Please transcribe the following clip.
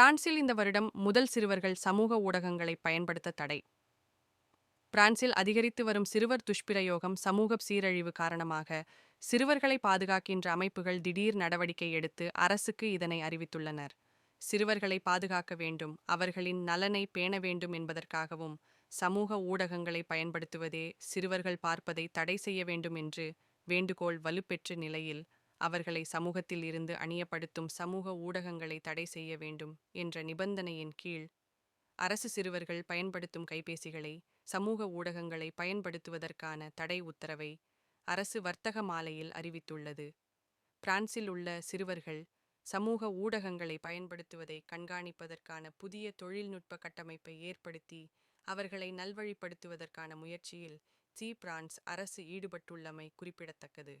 பிரான்சில் இந்த வருடம் முதல் சிறுவர்கள் சமூக ஊடகங்களை பயன்படுத்த தடை. பிரான்சில் அதிகரித்து வரும் சிறுவர் துஷ்பிரயோகம் சமூக சீரழிவு காரணமாக சிறுவர்களை பாதுகாக்கின்ற அமைப்புகள் திடீர் நடவடிக்கை எடுத்து அரசுக்கு இதனை அறிவித்துள்ளனர். சிறுவர்களை பாதுகாக்க வேண்டும் அவர்களின் நலனை பேண வேண்டும் என்பதற்காகவும் சமூக ஊடகங்களை பயன்படுத்துவதே சிறுவர்கள் பார்ப்பதை தடை செய்ய வேண்டும் என்று வேண்டுகோள் வலுப்பெற்ற நிலையில் அவர்களை சமூகத்தில் இருந்து அணியப்படுத்தும் சமூக ஊடகங்களை தடை செய்ய வேண்டும் என்ற நிபந்தனையின் கீழ் அரசு சிறுவர்கள் பயன்படுத்தும் கைபேசிகளை சமூக ஊடகங்களை பயன்படுத்துவதற்கான தடை உத்தரவை அரசு வர்த்தக மாலையில் அறிவித்துள்ளது. பிரான்சில் உள்ள சிறுவர்கள் சமூக ஊடகங்களை பயன்படுத்துவதை கண்காணிப்பதற்கான புதிய தொழில்நுட்ப கட்டமைப்பை ஏற்படுத்தி அவர்களை நல்வழிப்படுத்துவதற்கான முயற்சியில் சி பிரான்ஸ் அரசு ஈடுபட்டுள்ளமை குறிப்பிடத்தக்கது.